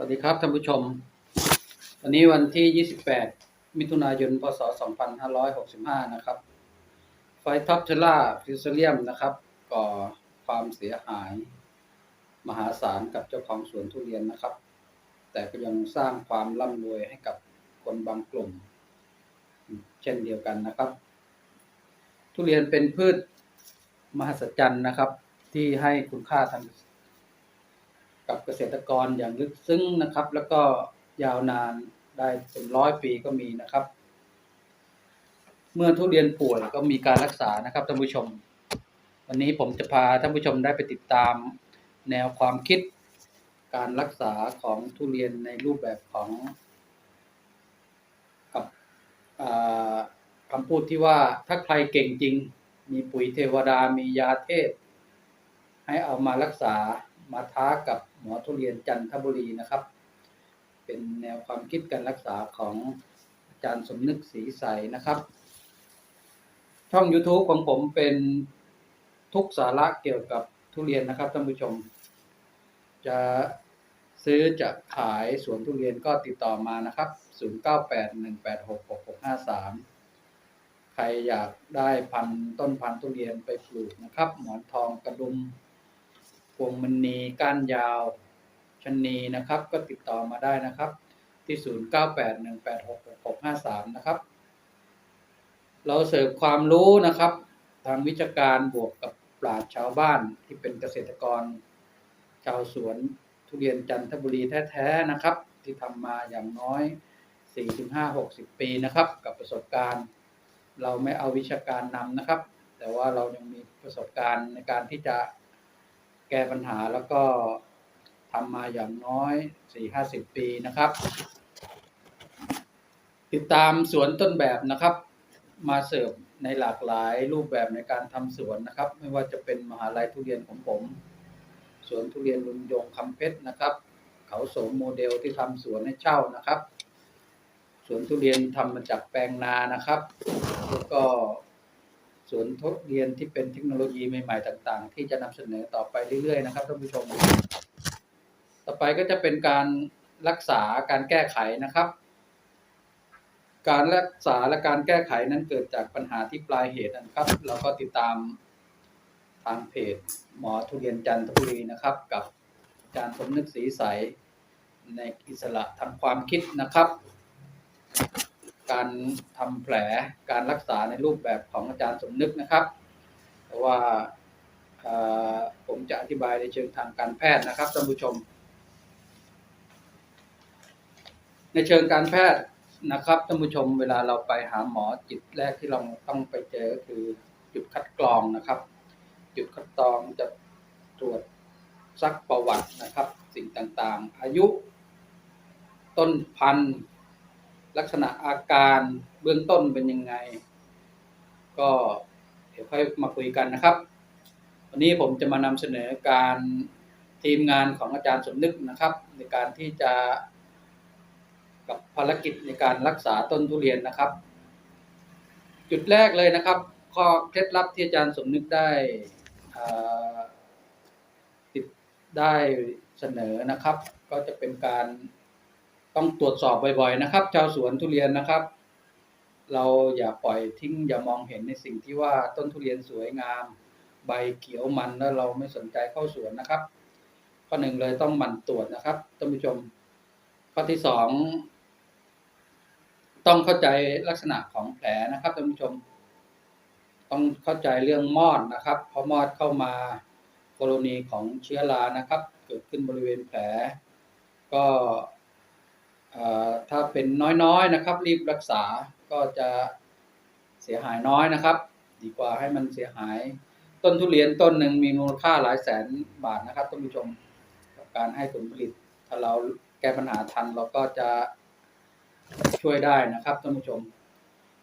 สวัสดีครับท่านผู้ชม วันนี้วันที่ 28 มิถุนายน พศ 2565 นะครับ ไฟท็อปเทล่าฟิวเซเลียมนะครับ ก่อความเสียหาย มหาศาลกับเจ้าของสวนทุเรียนนะครับ แต่ก็ยังสร้างความร่ำรวยให้กับคนบางกลุ่ม เช่นเดียวกันนะครับ ทุเรียนเป็นพืชมหัศจรรย์นะครับ ที่ให้คุณค่าทางกั กับเกษตรกรอย่างลึกซึ้งนะครับ แล้วก็ยาวนานได้เป็นร้อยปีก็มีนะครับ เมื่อทุเรียนป่วยก็มีการรักษานะครับท่านผู้ชม วันนี้ผมจะพาท่านผู้ชมได้ไปติดตามแนวความคิด การรักษาของทุเรียนในรูปแบบของกับคำพูดที่ว่าถ้าใครเก่งจริง มีปุ๋ยเทวดามียาเทพให้เอามารักษามาท้ากับ หมอทุเรียนจันทบุรีนะครับ เป็นแนวความคิดการรักษาของอาจารย์สมนึกศรีใสนะครับ ช่อง YouTube ของผมเป็นทุกสาระเกี่ยวกับทุเรียนนะครับท่านผู้ชม จะซื้อจะขายสวนทุเรียนก็ติดต่อมานะครับ 0981866653 ใครอยากได้พันต้นพันธุ์ทุเรียนไปปลูกนะครับ หมอนทองกระดุม พวงมณีก้านยาวชนีนะครับ ก็ติดต่อมาได้นะครับ ที่ 0981866653 นะครับ เราเสิร์ฟความรู้นะครับ ทางวิชาการบวกกับปราชญ์ชาวบ้านที่เป็นเกษตรกร ชาวสวนทุเรียนจันทบุรีแท้ๆนะครับ ที่ทำมาอย่างน้อย 4-5-60 ปีนะครับ กับประสบการณ์ เราไม่เอาวิชาการนำนะครับ แต่ว่าเรายังมีประสบการณ์ในการที่จะ แก้ปัญหาแล้วก็ทำมาอย่างน้อย4-50ปีนะครับ ติดตามสวนต้นแบบนะครับ มาเสิร์ฟในหลากหลายรูปแบบในการทำสวนนะครับ ไม่ว่าจะเป็นมหาลัยทุเรียนของผม สวนทุเรียนลุงยงคำเพชรนะครับ เขาสมโมเดลที่ทำสวนให้เช่านะครับสวนทุเรียนทำมาจากแปลงนานะครับ แล้วก็ สวนทุเรียนที่เป็นเทคโนโลยีใหม่ ๆ ต่าง ๆ ที่จะนำเสนอต่อไปเรื่อย ๆ นะครับท่านผู้ชม ต่อไปก็จะเป็นการรักษาการแก้ไขนะครับ การรักษาและการแก้ไขนั้นเกิดจากปัญหาที่ปลายเหตุนะครับ เราก็ติดตามทางเพจหมอทุเรียนจันทบุรีนะครับ กับอาจารย์สมนึกศรีใสในอิสระทางความคิดนะครับ การทำแผลการรักษาในรูปแบบของอาจารย์สมนึกนะครับเพราะว่าผมจะอธิบายในเชิงทางการแพทย์นะครับท่านผู้ชม ในเชิงการแพทย์นะครับท่านผู้ชมเวลาเราไปหาหมอจุดแรกที่เราต้องไปเจอก็คือจุดคัดกรองนะครับ จุดคัดกรองจะตรวจซักประวัตินะครับ สิ่งต่างๆ อายุ ต้นพันธุ์ ลักษณะอาการเบื้องต้นเป็นยังไง ก็เดี๋ยวค่อยมาคุยกันนะครับ วันนี้ผมจะมานำเสนอการทีมงานของอาจารย์สมนึกนะครับ ในการที่จะกับภารกิจในการรักษาต้นทุเรียนนะครับ จุดแรกเลยนะครับ ข้อเคล็ดลับที่อาจารย์สมนึกได้ติดได้เสนอนะครับ ก็จะเป็นการ ต้องตรวจสอบบ่อยๆนะครับชาวสวนทุเรียนนะครับ เราอย่าปล่อยทิ้งอย่ามองเห็นในสิ่งที่ว่าต้นทุเรียนสวยงาม ใบเขียวมันแล้วเราไม่สนใจเข้าสวนนะครับ ข้อหนึ่งเลยต้องหมั่นตรวจนะครับท่านผู้ชม ข้อที่สองต้องเข้าใจลักษณะของแผลนะครับท่านผู้ชม ต้องเข้าใจเรื่องมอดนะครับ เพราะมอดเข้ามากรณีของเชื้อรานะครับ เกิดขึ้นบริเวณแผล ก็ ถ้าเป็นน้อยๆนะครับ รีบรักษาก็จะเสียหายน้อยนะครับ ดีกว่าให้มันเสียหาย ต้นทุเรียนต้นหนึ่งมีมูลค่าหลายแสนบาทนะครับท่านผู้ชมการให้ผลผลิต ถ้าเราแก้ปัญหาทันเราก็จะช่วยได้นะครับท่านผู้ชม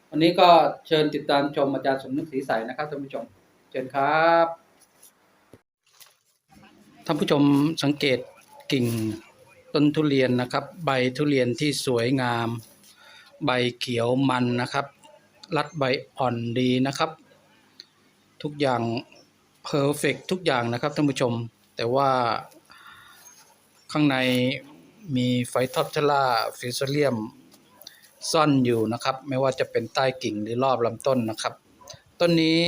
วันนี้ก็เชิญติดตามชมอาจารย์สมนึกศรีใสนะครับท่านผู้ชม เชิญครับท่านผู้ชมสังเกตกิ่ง ต้นทุเรียนนะครับ ใบทุเรียนที่สวยงาม ใบเขียวมันนะครับ รัดใบอ่อนดีนะครับ ทุกอย่างเพอร์เฟกทุกอย่างนะครับท่านผู้ชม แต่ว่าข้างในมีไฟท็อปชลาฟิสเลียมซ่อนอยู่นะครับ ไม่ว่าจะเป็นใต้กิ่งหรือรอบลำต้นนะครับ ต้นนี้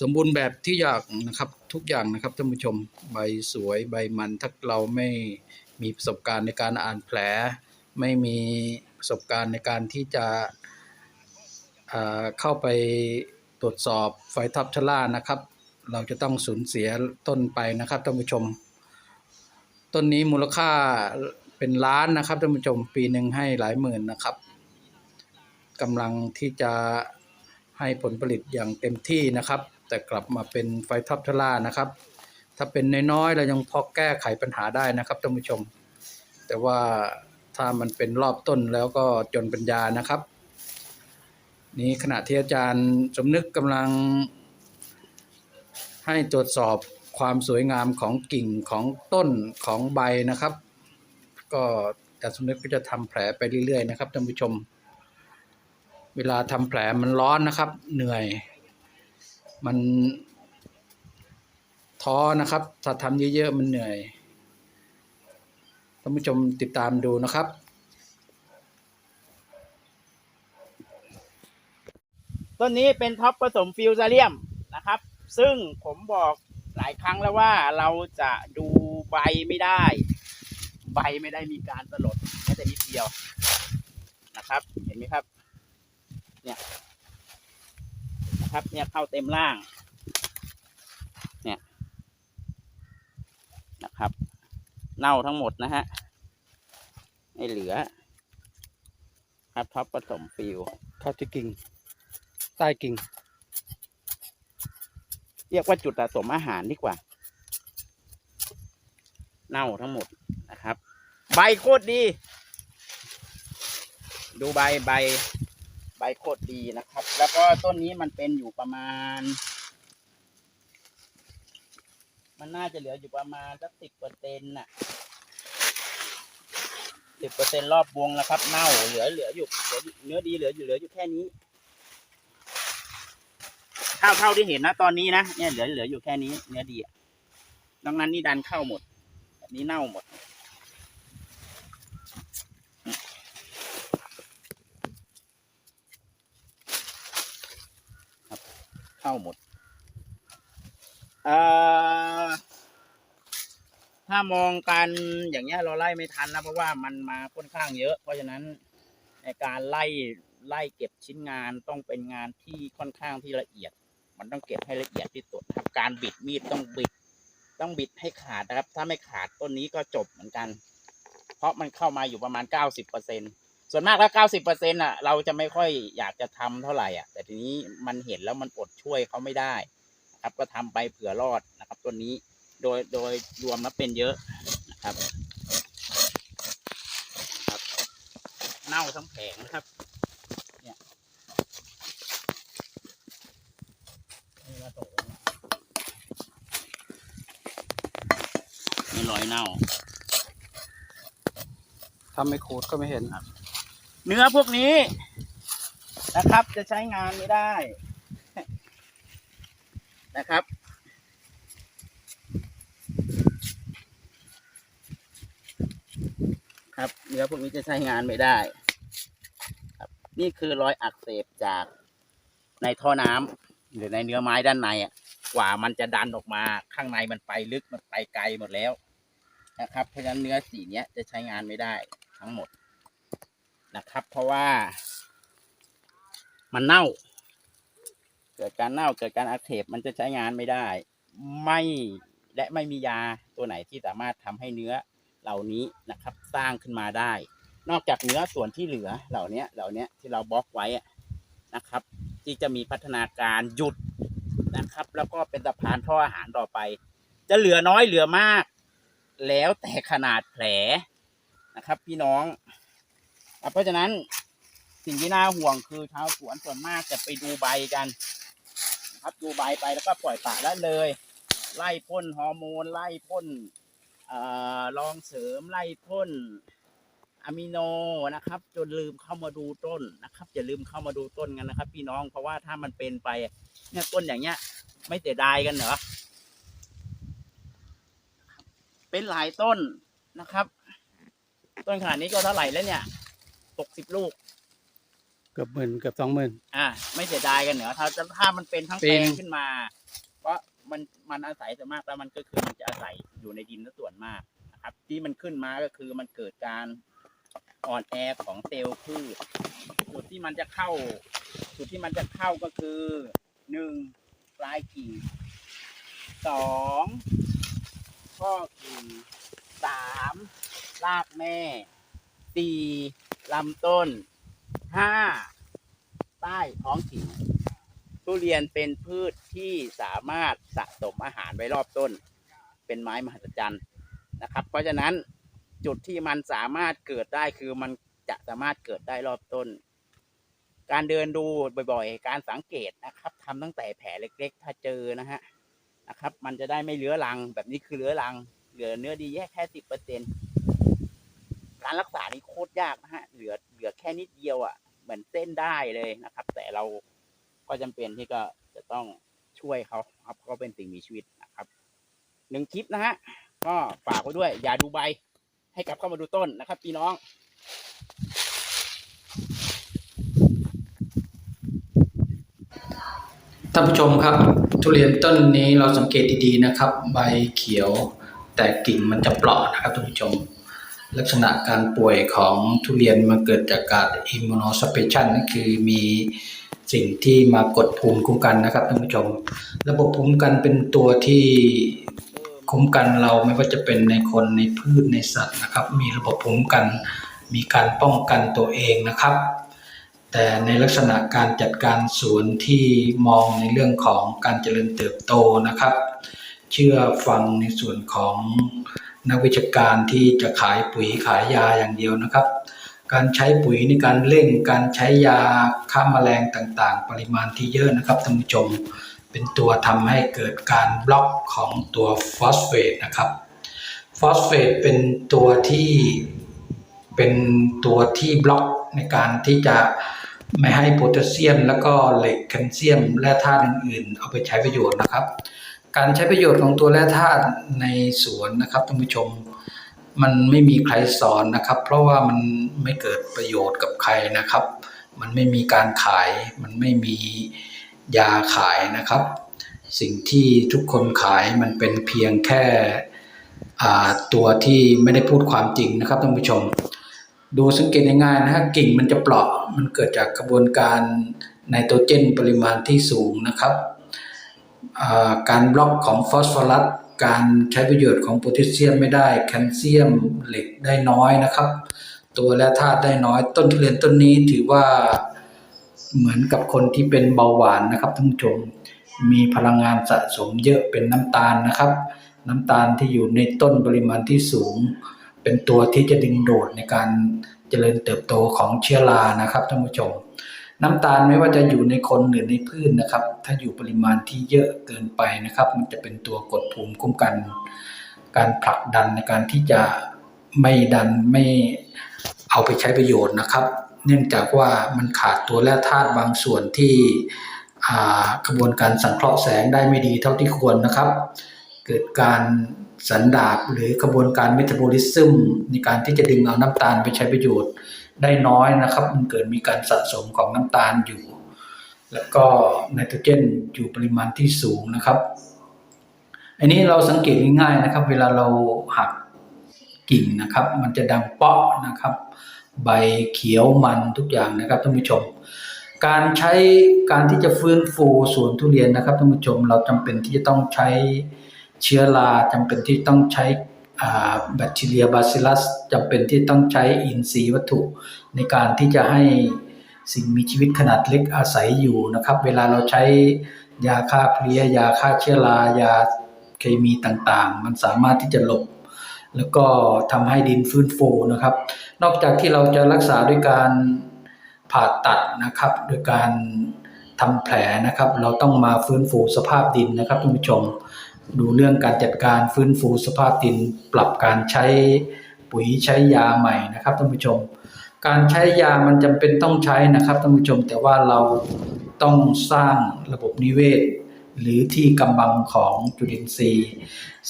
สมบูรณ์แบบที่อยากนะครับ ทุกอย่างนะครับท่านผู้ชมใบสวยใบมันถ้าเราไม่มีประสบการณ์ในการอ่านแผล ไม่มีประสบการณ์ในการที่จะเข้าไปตรวจสอบไฟท็อปชลานะครับ เราจะต้องสูญเสียต้นไปนะครับท่านผู้ชม ต้นนี้มูลค่าเป็นล้านนะครับท่านผู้ชมปีหนึ่งให้หลายหมื่นนะครับกำลังที่จะ ให้ผลผลิตอย่างเต็มที่นะครับ แต่กลับมาเป็นไฟท็อปชลานะครับ ถ้าเป็นน้อยๆเรายังพอแก้ไขปัญหาได้นะครับท่านผู้ชม แต่ว่าถ้ามันเป็นรอบต้นแล้วก็จนปัญญานะครับ นี้ขณะที่อาจารย์สมนึกกำลัง ให้ตรวจสอบความสวยงามของกิ่งของต้นของใบนะครับ ก็อาจารย์สมนึกก็จะทำแผลไปเรื่อยๆนะครับท่านผู้ชม เวลาทำแผลมันร้อนนะครับ เหนื่อย มันท้อนะครับ ถ้าทำเยอะๆมันเหนื่อยท่านผู้ชมติดตามดูนะครับ ต้นนี้เป็นท็อปผสมฟิวซาเลียมนะครับ ซึ่งผมบอกหลายครั้งแล้วว่าเราจะดูใบไม่ได้ ใบไม่ได้มีการสลดแม้แต่นิดเดียวนะครับ เห็นไหมครับ เนี่ยนะครับ เนี่ยเข้าเต็มล่าง เนี่ยนะครับ เน่าทั้งหมดนะฮะไม่เหลือ ครับท็อปผสมฟิวเข้าที่กิ่งใต้กิ่งเรียกว่าจุดสะสมอาหารดีกว่า เน่าทั้งหมดนะครับ ใบโคตรดี ดูใบใบ ใบโคตรดีนะครับ แล้วก็ต้นนี้มันเป็นอยู่ประมาณ มันน่าจะเหลืออยู่ประมาณสักสิบเปอร์เซ็นต์น่ะสิบเปอร์เซ็นรอบวงแล้วครับ เน่าเหลือเหลืออยู่เหลือเนื้อดีเหลืออยู่เหลืออยู่แค่นี้เท่าเท่าที่เห็นนะตอนนี้นะเนี่ยเหลือเหลืออยู่แค่นี้ เนื้อดีอะดังนั้นนี่ดันเข้าหมดแบบนี้เน่าหมด ครับาหมดถ้ามองกันอย่างเงี้ยเราไล่ไม่ทันนะเพราะว่ามันมาค่อนข้างเยอะ เพราะฉะนั้นในการไล่ไล่เก็บชิ้นงานต้องเป็นงานที่ค่อนข้างที่ละเอียด มันต้องเก็บให้ละเอียดที่สุดครับการบิดมีดต้องบิด ต้องบิดให้ขาดนะครับ ถ้าไม่ขาดต้นนี้ก็จบเหมือนกัน เพราะมันเข้ามาอยู่ประมาณเก้าสิบเปอร์เซ็นต์ ส่วนมากแล้วเก้าสิบเปอร์เซ็นอะเราจะไม่ค่อยอยากจะทำเท่าไหร่อะ แต่ทีนี้มันเห็นแล้วมันอดช่วยเขาไม่ได้นะครับ ก็ทำไปเผื่อรอดนะครับต้นนี้โดยโดยรวมแล้วเป็นเยอะนะครับครับเน่าทั้งแผงนะครับเนี่ยนี่มาตกแล้วเนี่ยนี่รอยเน่าทำไม่ขูดก็ไม่เห็น เนื้อพวกนี้นะครับ จะใช้งานไม่ได้นะครับ ครับเนื้อพวกนี้จะใช้งานไม่ได้ ครับ นี่คือรอยอักเสบจากในท่อน้ำหรือในเนื้อไม้ด้านในอะกว่ามันจะดันออกมาข้างในมันไปลึกมันไปไกลหมดแล้วนะครับเพราะฉะนั้นเนื้อสีเนี้ยจะใช้งานไม่ได้ทั้งหมด นะครับ เพราะว่า มันเน่า เกิดการเน่าเกิดการอักเสบมันจะใช้งานไม่ได้ ไม่และไม่มียาตัวไหนที่สามารถทำให้เนื้อเหล่านี้นะครับ สร้างขึ้นมาได้ นอกจากเนื้อส่วนที่เหลือเหล่านี้เหล่านี้ที่เราบล็อกไว้นะครับ ที่จะมีพัฒนาการหยุดนะครับ แล้วก็เป็นสะพานท่ออาหารต่อไป จะเหลือน้อยเหลือมาก แล้วแต่ขนาดแผลนะครับ พี่น้อง เพราะฉะนั้นสิ่งที่น่าห่วงคือชาวสวนส่วนมากจะไปดูใบกันนะครับดูใบไปแล้วก็ปล่อยปละละเลย ไล่พ่นฮอร์โมนไล่พ่นอ่อรองเสริมไล่พ่นอะมิโนนะครับ จนลืมเข้ามาดูต้นนะครับอย่าลืมเข้ามาดูต้นกันนะครับ พี่น้องเพราะว่าถ้ามันเป็นไปเนี่ยต้นอย่างเงี้ย ไม่เสียดายกันเหรอเป็นหลายต้นนะครับ ต้นขนาดนี้ก็เท่าไหร่แล้วเนี่ย หกสิบลูก เกือบหมื่นเกือบสองหมื่น อะไม่เสียดายกันเหรอถ้าถ้ามันเป็นทั้งเป็แปลนงขึ้นมา เพราะมันมันอาศัยส่วนมากแล้วมันก็คือมันจะอาศัยอยู่ในดินซะส่วนมากนะครับ ที่มันขึ้นมาก็คือมันเกิดการอ่อนแอของเซลล์พืชจุดที่มันจะเข้าจุดที่มันจะเข้าก็คือหนึ่งปลายกิ่งสองข้อกิ่งสามรากแม่สี่ ลำต้นห้าใต้ท้องกิ่งทุเรียนเป็นพืชที่สามารถสะสมอาหารไว้รอบต้น เป็นไม้มหัศจรรย์นะครับ เพราะฉะนั้นจุดที่มันสามารถเกิดได้คือมันจะสามารถเกิดได้รอบต้น การเดินดูบ่อยๆ การสังเกตนะครับทำตั้งแต่แผลเล็ก ๆ ถ้าเจอนะฮะนะครับ มันจะได้ไม่เลื้อรังแบบนี้คือเลื้อรัง เหลือเนื้อดีแค่แค่สิบเปอร์เซ็นต์ การรักษานี่โคตรยากนะฮะ เหลือเหลือแค่นิดเดียวอะ่ะ เหมือนเส้นได้เลยนะครับ แต่เราก็จำเป็นที่ก็จะต้องช่วยเขาครับเขาเป็นสิ่งมีชีวิตนะครับหนึ่งคลิปนะฮะก็ฝากไว้ด้วย อย่าดูใบ ให้กลับเข้ามาดูต้นนะครับพี่น้องท่านผู้ชมครับ ทุเรียนต้นนี้เราสังเกตดีๆนะครับ ใบเขียวแต่กิ่งมันจะเปราะนะครับท่านผู้ชม ลักษณะการป่วยของทุเรียนมันเกิดจากการอิมมูโนสเปชันนั่นคือมีสิ่งที่มากดภูมิคุ้มกันนะครับท่านผู้ชม ระบบภูมิคุ้มกันเป็นตัวที่คุ้มกันเราไม่ว่าจะเป็นในคนในพืชในสัตว์นะครับ มีระบบภูมิคุ้มกัน มีการป้องกันตัวเองนะครับ แต่ในลักษณะการจัดการสวนที่มองในเรื่องของการเจริญเติบโตนะครับ เชื่อฟังในส่วนของ นักวิชาการที่จะขายปุ๋ยขายยาอย่างเดียวนะครับ การใช้ปุ๋ยในการเร่งการใช้ยาฆ่าแมลงต่างๆ ปริมาณที่เยอะนะครับท่านผู้ชม เป็นตัวทำให้เกิดการบล็อกของตัวฟอสเฟตนะครับฟอสเฟตเป็นตัวที่เป็นตัวที่บล็อกในการที่จะไม่ให้โพแทสเซียม แล้วก็เหล็กแคลเซียม และธาตุอื่นๆ เอาไปใช้ประโยชน์นะครับ การใช้ประโยชน์ของตัวแร่ธาตุในสวนนะครับท่านผู้ชม มันไม่มีใครสอนนะครับ เพราะว่ามันไม่เกิดประโยชน์กับใครนะครับ มันไม่มีการขาย มันไม่มียาขายนะครับ สิ่งที่ทุกคนขายมันเป็นเพียงแค่ตัวที่ไม่ได้พูดความจริงนะครับท่านผู้ชม ดูสังเกตง่ายๆนะฮะกิ่งมันจะเปราะมันเกิดจากกระบวนการไนโตรเจนปริมาณที่สูงนะครับ การบล็อกของฟอสฟอรัสการใช้ประโยชน์ของโพแทสเซียมไม่ได้แคลเซียมเหล็กได้น้อยนะครับ ตัวและธาตุได้น้อย ต้นทุเรียนต้นนี้ถือว่าเหมือนกับคนที่เป็นเบาหวานนะครับท่านผู้ชมมีพลังงานสะสมเยอะเป็นน้ำตาลนะครับ น้ำตาลที่อยู่ในต้นปริมาณที่สูง เป็นตัวที่จะดึงดูดในการเจริญเติบโตของเชื้อรานะครับท่านผู้ชม น้ำตาลไม่ว่าจะอยู่ในคนหรือในพืชนะครับ ถ้าอยู่ปริมาณที่เยอะเกินไปนะครับ มันจะเป็นตัวกดภูมิคุ้มกัน การผลักดันในการที่จะไม่ดันไม่เอาไปใช้ประโยชน์นะครับ เนื่องจากว่ามันขาดตัวแร่ธาตุบางส่วนที่กระบวนการสังเคราะห์แสงได้ไม่ดีเท่าที่ควรนะครับ เกิดการสันดาบหรือกระบวนการเมตาบอลิซึมในการที่จะดึงเอาน้ำตาลไปใช้ประโยชน์ ได้น้อยนะครับ มันเกิดมีการสะสมของน้ำตาลอยู่ แล้วก็ไนโตรเจนอยู่ปริมาณที่สูงนะครับ อันนี้เราสังเกตง่ายๆนะครับ เวลาเราหักกิ่งนะครับ มันจะดังเปาะนะครับ ใบเขียวมันทุกอย่างนะครับท่านผู้ชม การใช้การที่จะฟื้นฟูสวนทุเรียนนะครับท่านผู้ชม เราจำเป็นที่จะต้องใช้เชื้อราจำเป็นที่ต้องใช้ แบคทีเรียบาซิลัสจำเป็นที่ต้องใช้อินทรีย์วัตถุ ในการที่จะให้สิ่งมีชีวิตขนาดเล็กอาศัยอยู่นะครับ เวลาเราใช้ยาฆ่าเพลี้ยยาฆ่าเชื้อรายาเคมีต่างๆ มันสามารถที่จะหลบ แล้วก็ทำให้ดินฟื้นฟูนะครับ นอกจากที่เราจะรักษาด้วยการผ่าตัดนะครับ โดยการทำแผลนะครับ เราต้องมาฟื้นฟูสภาพดินนะครับท่านผู้ชม ดูเรื่องการจัดการฟื้นฟูสภาพดิน ปรับการใช้ปุ๋ยใช้ยาใหม่นะครับท่านผู้ชม การใช้ยามันจำเป็นต้องใช้นะครับท่านผู้ชม แต่ว่าเราต้องสร้างระบบนิเวศ หรือที่กำบังของจุลินทรีย์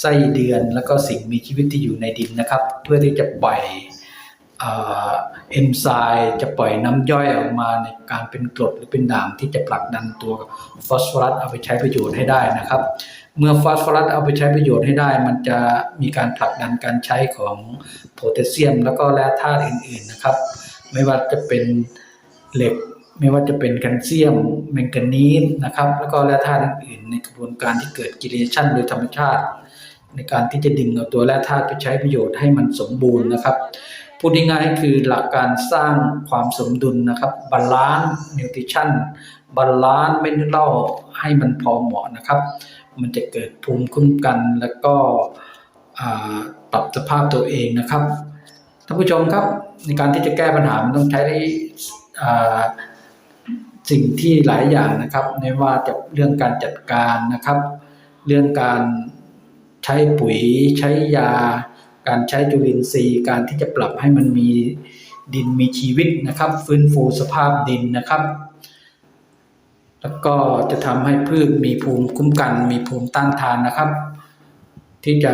ไส้เดือน แล้วก็สิ่งมีชีวิตที่อยู่ในดินนะครับ เพื่อที่จะปล่อย เอนไซม์จะปล่อยน้ำย่อยออกมาในการเป็นกรดหรือเป็นด่างที่จะผลักดันตัวฟอสฟอรัสเอาไปใช้ประโยชน์ให้ได้นะครับ เมื่อฟอสฟอรัสเอาไปใช้ประโยชน์ให้ได้ มันจะมีการผลักดันการใช้ของโพแทสเซียม แล้วก็แร่ธาตุอื่นๆนะครับ ไม่ว่าจะเป็นเหล็กไม่ว่าจะเป็นแคลเซียมแมงกานีสนะครับ แล้วก็แร่ธาตุอื่นๆในกระบวนการที่เกิดกิเลชันโดยธรรมชาติ ในการที่จะดึงเอาตัวแร่ธาตุไปใช้ประโยชน์ให้มันสมบูรณ์นะครับ พูดง่ายๆคือหลักการสร้างความสมดุลนะครับบาลานซ์นิวทริชั่นบาลานซ์เมนูเล่าให้มันพอเหมาะนะครับ มันจะเกิดภูมิคุ้มกันแล้วก็ปรับสภาพตัวเองนะครับท่านผู้ชมครับในการที่จะแก้ปัญหามันต้องใช้สิ่งที่หลายอย่างนะครับไม่ว่าจะเรื่องการจัดการนะครับ เรื่องการใช้ปุ๋ยใช้ยา การใช้จุลินทรีย์ การที่จะปรับให้มันมีดินมีชีวิตนะครับ ฟื้นฟูสภาพดินนะครับ แล้วก็จะทำให้พืชมีภูมิคุ้มกัน มีภูมิต้านทานนะครับ ที่จะ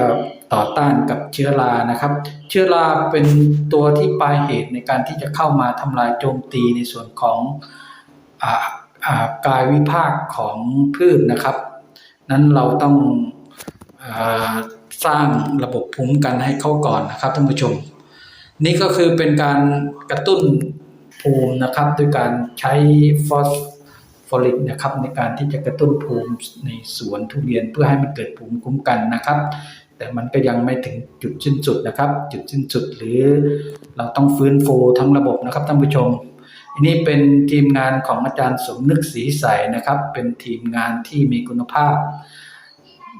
ต่อต้านกับเชื้อรานะครับ เชื้อราเป็นตัวที่ปลายเหตุในการที่จะเข้ามาทำลายโจมตีในส่วนของออกายวิภาคของพืชนะครับ นั้นเราต้องอ สร้างระบบภูมิคุ้มกันให้เขาก่อนนะครับท่านผู้ชม นี่ก็คือเป็นการกระตุ้นภูมินะครับด้วยการใช้ฟอสฟอริกนะครับในการที่จะกระตุ้นภูมิในสวนทุเรียนเพื่อให้มันเกิดภูมิคุ้มกันนะครับ แต่มันก็ยังไม่ถึงจุดสิ้นสุดนะครับ จุดสิ้นสุดหรือเราต้องฟื้นฟูทั้งระบบนะครับท่านผู้ชมอันนี้เป็นทีมงานของอาจารย์สมนึกศรีใสนะครับ เป็นทีมงานที่มีคุณภาพ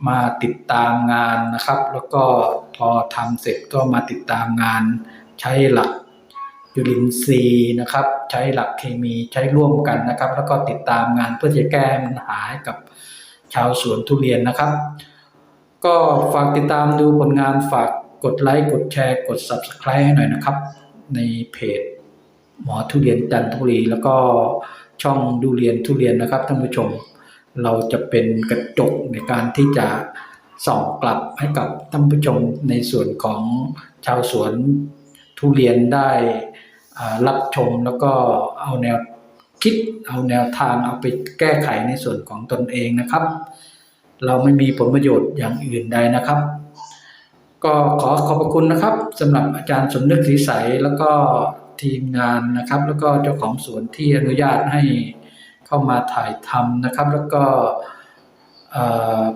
มาติดตามงานนะครับ แล้วก็พอทำเสร็จก็มาติดตามงาน ใช้หลักจุลินทรีย์นะครับ ใช้หลักเคมีใช้ร่วมกันนะครับ แล้วก็ติดตามงานเพื่อจะแก้ปัญหาให้กับชาวสวนทุเรียนนะครับ ก็ฝากติดตามดูผลงานฝากกดไลค์กดแชร์กด Subscribe ให้หน่อยนะครับ ในเพจหมอทุเรียนจันทุรี แล้วก็ช่องดูเรียนทุเรียนนะครับท่านผู้ชม เราจะเป็นกระจกในการที่จะส่องกลับให้กับท่านผู้ชมในส่วนของชาวสวนทุเรียนได้รับชมแล้วก็เอาแนวคิดเอาแนวทางเอาไปแก้ไขในส่วนของตนเองนะครับ เราไม่มีผลประโยชน์อย่างอื่นใดนะครับ ก็ขอขอบพระคุณนะครับสำหรับอาจารย์สมนึกศรีใสแล้วก็ทีมงานนะครับ แล้วก็เจ้าของสวนที่อนุญาตให้ เข้ามาถ่ายทำนะครับ แล้วก็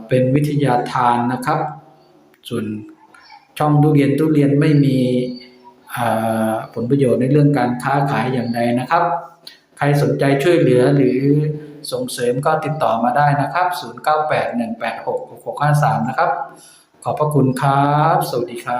เป็นวิทยาทานนะครับ ส่วนช่องทุเรียนทุเรียนไม่มีผลประโยชน์ในเรื่องการค้าขายอย่างใดนะครับ ใครสนใจช่วยเหลือหรือส่งเสริมก็ติดต่อมาได้นะครับ 0981866653 นะครับ ขอบพระคุณครับ สวัสดีครับ